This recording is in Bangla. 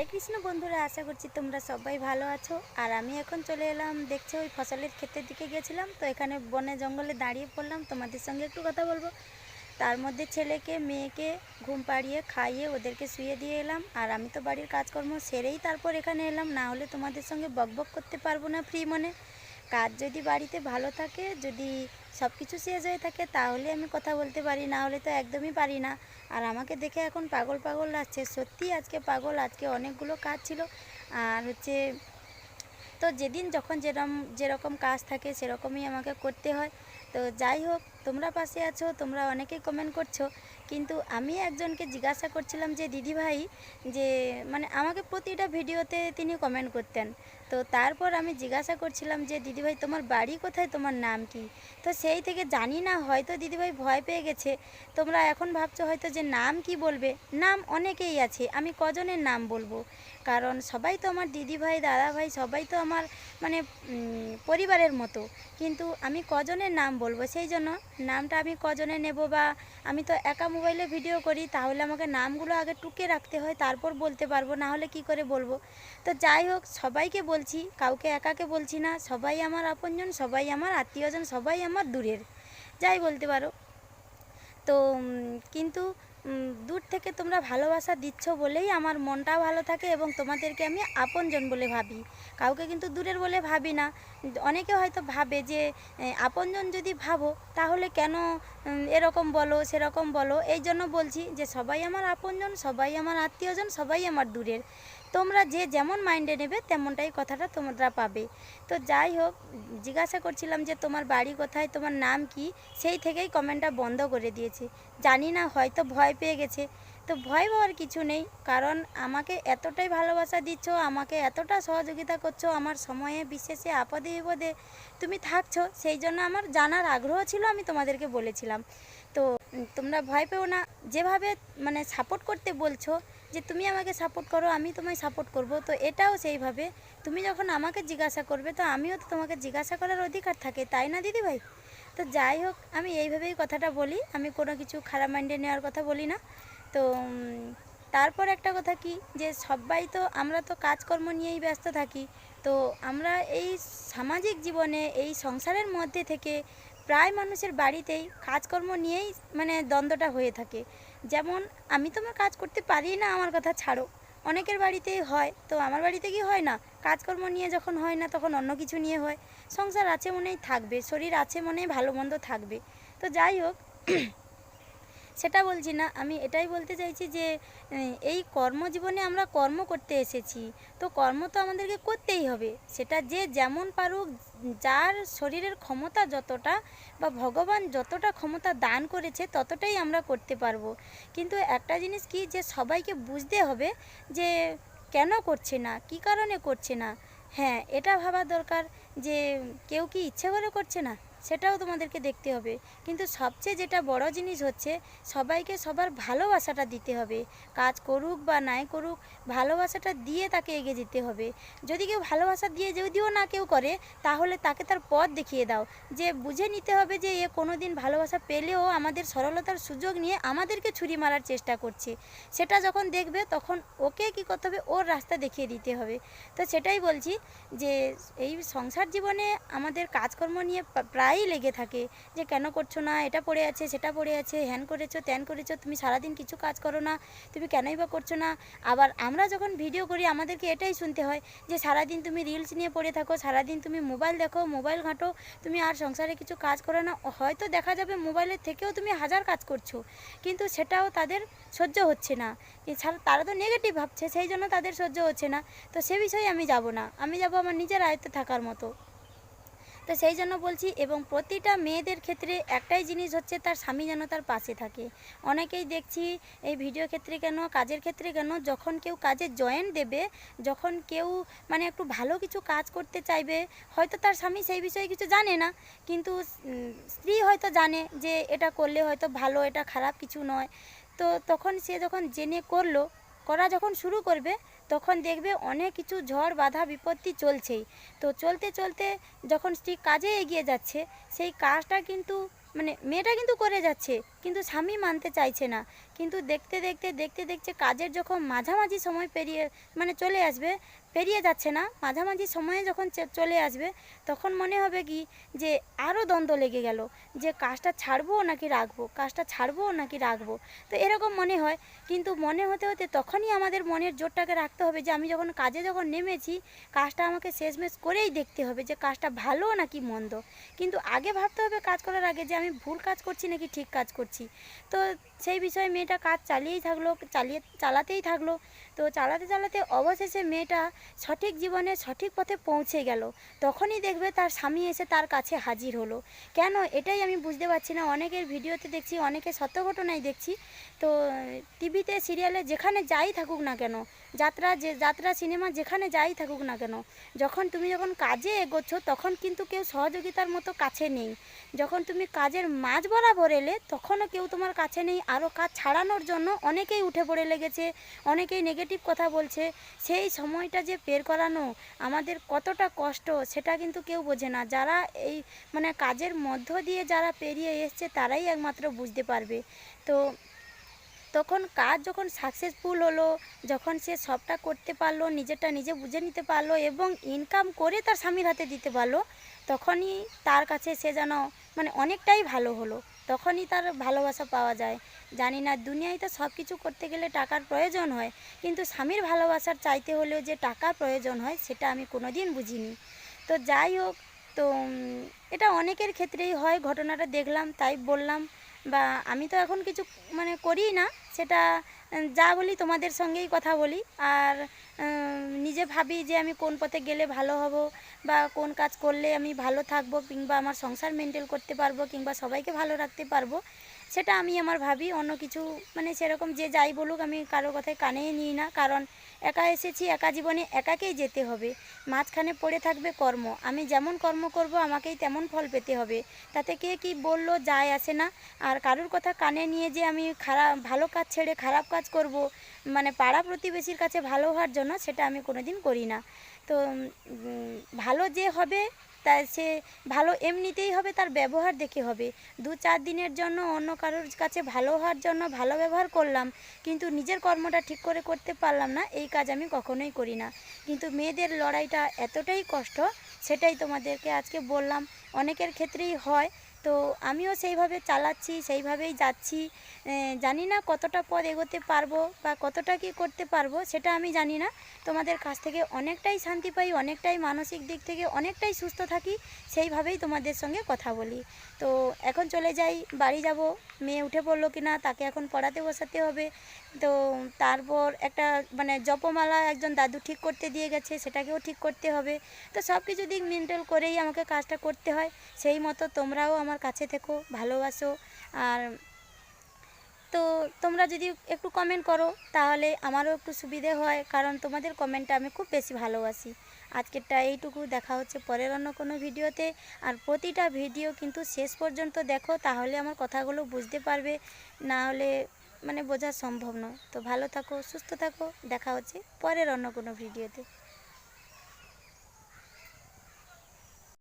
হরে কৃষ্ণ বন্ধুরা, আশা করছি তোমরা সবাই ভালো আছো। আর আমি এখন চলে এলাম, দেখছ, ওই ফসলের ক্ষেতের দিকে গেছিলাম। তো এখানে বনে জঙ্গলে দাঁড়িয়ে পড়লাম, তোমাদের সঙ্গে একটু কথা বলব। তার মধ্যে ছেলেকে, মেয়েকে ঘুম পাড়িয়ে খাইয়ে ওদেরকে শুয়ে দিয়ে এলাম। আর আমি তো বাড়ির কাজকর্ম সেরেই তারপর এখানে এলাম। না হলে তোমাদের সঙ্গে বকবক করতে পারব না, ফ্রি মনে। কাজ যদি বাড়িতে ভালো থাকে, যদি সব কিছু শেষ হয়ে থাকে, তাহলে আমি কথা বলতে পারি, না হলে তো একদমই পারি না। আর আমাকে দেখে এখন পাগল পাগল লাগছে, সত্যি আজকে পাগল, আজকে অনেকগুলো কাজ ছিল। আর হচ্ছে, তো যেদিন যখন যেরকম যেরকম কাজ থাকে সেরকমই আমাকে করতে হয়। তো যাই হোক, তোমরা পাশে আছো, তোমরা অনেকেই কমেন্ট করছ। কিন্তু আমি একজনকে জিজ্ঞাসা করছিলাম যে, দিদি ভাই, যে মানে আমাকে প্রতিটা ভিডিওতে তিনি কমেন্ট করতেন। তো তারপর আমি জিজ্ঞাসা করছিলাম যে, দিদিভাই, তোমার বাড়ি কোথায়? তোমার নাম কি? তো সেই থেকে জানি না, হয়তো দিদিভাই ভয় পেয়ে গেছে। তোমরা এখন ভাবছ হয়তো যে, নাম কি বলবে? নাম অনেকেই আছে, আমি কজনের নাম বলব? কারণ সবাই তো আমার দিদিভাই, দাদাভাই, সবাই তো আমার মানে পরিবারের মতো। কিন্তু আমি কজনের নাম বলব? সেই জন্য নামটা আমি কজনে নেব বা আমি তো একা মোবাইলে ভিডিও করি, তাহলে আমাকে নামগুলো আগে টুকে রাখতে হয়, তারপর বলতে পারব, না হলে কি করে বলব? তো যাই হোক, সবাইকে বলছি, কাউকে একাকে বলছি না, সবাই আমার আপনজন, সবাই আমার আত্মীয়জন, সবাই আমার দূরের, যাই বলতে পারো। তো কিন্তু দূর থেকে তোমরা ভালোবাসা দিচ্ছ বলেই আমার মনটাও ভালো থাকে এবং তোমাদেরকে আমি আপনজন বলে ভাবি। কাউকে কিন্তু দূরের বলে ভাবি না। অনেকে হয়তো ভাবে যে আপনজন যদি ভাবো, তাহলে কেন এরকম বলো, সেরকম বলো? এই জন্য বলছি যে, সবাই আমার আপনজন, সবাই আমার আত্মীয়জন, সবাই আমার দূরের। তোমরা যে যেমন মাইন্ডে নেবে, তেমনটাই কথাটা তোমরা পাবে। তো যাই হোক, জিজ্ঞাসা করছিলাম যে তোমার বাড়ি কোথায়, তোমার নাম কি? সেই থেকেই কমেন্টটা বন্ধ করে দিয়েছে। জানি না, হয়তো ভয় পেয়ে গেছে। তো ভয় পাওয়ার কিছু নেই, কারণ আমাকে এতটাই ভালোবাসা দিচ্ছ, আমাকে এতটা সহযোগিতা করছ, আমার সময়ে বিশেষে আপদে, বিপদে তুমি থাকছো, সেই জন্য আমার জানার আগ্রহ ছিল, আমি তোমাদেরকে বলেছিলাম। তো তোমরা ভয় পেও না। যেভাবে মানে সাপোর্ট করতে বলছো যে তুমি আমাকে সাপোর্ট করো, আমি তোমায় সাপোর্ট করব। তো এটাও সেইভাবে। তুমি যখন আমাকে জিজ্ঞাসা করবে, তো আমিও তো তোমাকে জিজ্ঞাসা করার অধিকার থাকে, তাই না দিদি ভাই তো যাই হোক, আমি এইভাবেই কথাটা বলি। আমি কোনো কিছু খারাপ মাইন্ডে নেওয়ার কথা বলি না। তো তারপর একটা কথা কি? যে সবাই তো, আমরা তো কাজকর্ম নিয়েই ব্যস্ত থাকি। তো আমরা এই সামাজিক জীবনে, এই সংসারের মধ্যে থেকে প্রায় মানুষের বাড়িতেই কাজকর্ম নিয়েই মানে দ্বন্দ্বটা হয়ে থাকে। যেমন, আমি তো আমার কাজ করতে পারি না, আমার কথা ছাড়ো। অনেকের বাড়িতেই হয়, তো আমার বাড়িতে কি হয় না? কাজকর্ম নিয়ে যখন হয় না, তখন অন্য কিছু নিয়ে হয়। সংসার আছে মনেই থাকবে, শরীর আছে মনেই ভালো মন্দ থাকবে। তো যাই হোক সেটা বলছি না, আমি এটাই বলতে চাইছি যে এই কর্মজীবনে আমরা কর্ম করতে এসেছি, তো কর্ম তো আমাদেরকে করতেই হবে। সেটা যে যেমন পারুক, যার শরীরের ক্ষমতা যতটা বা ভগবান যতটা ক্ষমতা দান করেছে, ততটাই আমরা করতে পারব। কিন্তু একটা জিনিস কি, যে সবাইকে বুঝতে হবে যে, কেন করছে না, কি কারণে করছে না? হ্যাঁ এটা ভাবা দরকার যে, কেউ কি ইচ্ছে করে করছে না? সেটাও তোমাদেরকে দেখতে হবে। কিন্তু সবচেয়ে যেটা বড় জিনিস হচ্ছে, সবাইকে সবার ভালোবাসাটা দিতে হবে। কাজ করুক বা নাই করুক, ভালোবাসাটা দিয়ে তাকে এগিয়ে যেতে হবে। যদি কেউ ভালোবাসা দিয়ে যদিও না কেউ করে, তাহলে তাকে তার পথ দেখিয়ে দাও। যে বুঝে নিতে হবে যে এ কোনো দিন ভালোবাসা পেলেও আমাদের সরলতার সুযোগ নিয়ে আমাদেরকে ছুরি মারার চেষ্টা করছে। সেটা যখন দেখবে, তখন ওকে কী করতে হবে? ওর রাস্তা দেখিয়ে দিতে হবে। তো সেটাই বলছি যে, এই সংসার জীবনে আমাদের কাজকর্ম নিয়ে প্রা- প্রায়ই লেগে থাকে যে কেন করছ না, এটা পড়ে আছে, সেটা পড়ে আছে, হ্যান করেছ, ত্যান করেছ, তুমি সারাদিন কিছু কাজ করো না, তুমি কেনই বা করছ না। আবার আমরা যখন ভিডিও করি, আমাদেরকে এটাই শুনতে হয় যে সারাদিন তুমি রিলস নিয়ে পড়ে থাকো, সারাদিন তুমি মোবাইল দেখো মোবাইল ঘাঁটো, তুমি আর সংসারে কিছু কাজ করো না, হয়তো দেখা যাবে মোবাইলের থেকেও তুমি হাজার কাজ করছ, কিন্তু সেটাও তাদের সহ্য হচ্ছে না। তারা তো নেগেটিভ ভাবছে, সেই জন্য তাদের সহ্য হচ্ছে না। তো সে বিষয়ে আমি যাব না, আমি যাব আমার নিজের আয়ত্তে থাকার মতো। তো সেই জন্য বলছি, এবং প্রতিটা মেয়েদের ক্ষেত্রে একটাই জিনিস হচ্ছে তার স্বামী যেন তার পাশে থাকে। অনেকেই দেখছি এই ভিডিও ক্ষেত্রে কেন, কাজের ক্ষেত্রে কেন, যখন কেউ কাজে জয়েন দেবে, যখন কেউ মানে একটু ভালো কিছু কাজ করতে চাইবে, হয়তো তার স্বামী সেই বিষয়ে কিছু জানে না। কিন্তু স্ত্রী হয়তো জানে যে এটা করলে হয়তো ভালো, এটা খারাপ কিছু নয়। তো তখন সে যখন জেনে করল, করা যখন শুরু করবে তখন দেখবে অনেক কিছু ঝড় বাধা বিপত্তি চলছেই। তো চলতে চলতে যখন স্ত্রী কাজে এগিয়ে যাচ্ছে, সেই কাজটা কিন্তু মানে মেয়েটা কিন্তু করে যাচ্ছে, কিন্তু স্বামী মানতে চাইছে না। কিন্তু দেখতে দেখতে দেখতে দেখতে কাজের যখন মাঝামাঝি সময় পেরিয়ে মানে চলে আসবে পেরিয়ে যাচ্ছে না। মাঝামাঝি সময়ে যখন চলে আসবে, তখন মনে হবে কি যে আরও দ্বন্দ্ব লেগে গেল, যে কাজটা ছাড়বো নাকি রাখব, কাজটা ছাড়বো নাকি রাখব। তো এরকম মনে হয়, কিন্তু মনে হতে হতে তখনই আমাদের মনের জোরটাকে রাখতে হবে যে আমি যখন কাজে যখন নেমেছি, কাজটা আমাকে শেষমেশ করেই দেখতে হবে যে কাজটা ভালো নাকি মন্দ। কিন্তু আগে ভাবতে হবে কাজ করার আগে যে আমি ভুল কাজ করছি নাকি ঠিক কাজ করছি। তো সেই বিষয়ে মেয়েটা কাজ চালিয়েই থাকল, চালিয়ে চালাতেই থাকল। তো চালাতে চালাতে অবশেষে মেয়েটা সঠিক জীবনে সঠিক পথে পৌঁছে গেল। তখনই দেখবে তার স্বামী এসে তার কাছে হাজির হলো। কেন? এটাই আমি বুঝতে পারছি না। অনেকের ভিডিওতে দেখছি, অনেকের সত্য ঘটনায় দেখছি। তো, টিভিতে, সিরিয়ালে যেখানে যাই থাকুক না কেন যাত্রা যে, যাত্রা সিনেমা যেখানে যাই থাকুক না কেন, যখন তুমি যখন কাজে এগোচ্ছ তখন কিন্তু কেউ সহযোগিতার মতো কাছে নেই। যখন তুমি কাজের মাঝ বরাবর এলে তখনও কেউ তোমার কাছে নেই। আরও কাজ ছাড়ানোর জন্য অনেকেই উঠে পড়ে লেগেছে, অনেকেই নেগেটিভ কথা বলছে। সেই সময়টা যে বের করানো, আমাদের কতটা কষ্ট সেটা কিন্তু কেউ বোঝে না। যারা এই মানে কাজের মধ্য দিয়ে যারা পেরিয়ে এসছে তারাই একমাত্র বুঝতে পারবে। তো তখন কাজ যখন সাকসেসফুল হলো, যখন সে সবটা করতে পারল, নিজেরটা নিজে বুঝে নিতে পারল এবং ইনকাম করে তার স্বামীর হাতে দিতে পারল, তখনই তার কাছে সে যেন মানে অনেকটাই ভালো হলো। তখনই তার ভালোবাসা পাওয়া যায়। জানি না দুনিয়ায় তো সব কিছু করতে গেলে টাকার প্রয়োজন হয়, কিন্তু স্বামীর ভালোবাসার চাইতে হলেও যে টাকার প্রয়োজন হয়, সেটা আমি কোনো দিন বুঝিনি। তো যাই হোক, তো এটা অনেকের ক্ষেত্রেই হয়, ঘটনাটা দেখলাম, তাই বললাম। বা আমি তো এখন কিছু মানে করি না, সেটা যা বলি তোমাদের সঙ্গেই কথা বলি। আর নিজে ভাবি যে আমি কোন পথে গেলে ভালো হব বা কোন কাজ করলে আমি ভালো থাকব কিংবা আমার সংসার মেনটেন করতে পারব কিংবা সবাইকে ভালো রাখতে পারব। সেটা আমি আমার ভাবি, অন্য কিছু মানে সেরকম যে যাই বলুক আমি কারোর কথায় কানেই নিই না। কারণ একা এসেছি, একা জীবনে একাকেই যেতে হবে। মাঝখানে পড়ে থাকবে কর্ম। আমি যেমন কর্ম করব, আমাকেই তেমন ফল পেতে হবে। তাতে কে কি বলল, যায় আসে না। আর কারোর কথা কানে নিয়ে যে আমি খারাপ ভালো কাজ ছেড়ে খারাপ কাজ করব মানে পাড়া প্রতিবেশীর কাছে ভালো হওয়ার জন্য সেটা আমি কোনোদিন করি না। তো ভালো যে হবে তা সে ভালো এমনিতেই হবে, তার ব্যবহার দেখে হবে। দু চার দিনের জন্য অন্য কারোর কাছে ভালো হওয়ার জন্য ভালো ব্যবহার করলাম, কিন্তু নিজের কর্মটা ঠিক করে করতে পারলাম না, এই কাজ আমি কখনোই করি না। কিন্তু মেয়েদের লড়াইটা এতটাই কষ্ট, সেটাই তোমাদেরকে আজকে বললাম। অনেকের ক্ষেত্রেই হয় তো আমিও সেইভাবে চালাচ্ছি, সেইভাবেই যাচ্ছি। জানি না কতটা পথ এগোতে পারব বা কতটা কি করতে পারব, সেটা আমি জানি না। তোমাদের কাছ থেকে অনেকটাই শান্তি পাই, অনেকটাই মানসিক দিক থেকে অনেকটাই সুস্থ থাকি, সেইভাবেই তোমাদের সঙ্গে কথা বলি। তো এখন চলে যাই, বাড়ি যাব, মেয়ে উঠে পড়ল কি না তাকে এখন পড়াতে বসাতে হবে। তো তারপর একটা মানে জপমালা একজন দাদু ঠিক করতে দিয়ে গেছে, সেটাকেও ঠিক করতে হবে। তো সব কিছু দিক মেনটেন করেই আমাকে কাজটা করতে হয়। সেই মতো তোমরাও আমার কাছে থেকো, ভালোবাসো। আর তো তোমরা যদি একটু কমেন্ট করো, তাহলে আমারও একটু সুবিধে হয়, কারণ তোমাদের কমেন্টটা আমি খুব বেশি ভালোবাসি। আজকেরটা এইটুকু, দেখা হচ্ছে পরের অন্য কোনো ভিডিওতে। আর প্রতিটা ভিডিও কিন্তু শেষ পর্যন্ত দেখো, তাহলে আমার কথাগুলো বুঝতে পারবে। না হলে মানে বোঝা সম্ভব নয়। তো ভালো থাকো, সুস্থ থাকো, দেখা হচ্ছে পরের অন্য কোনো ভিডিওতে।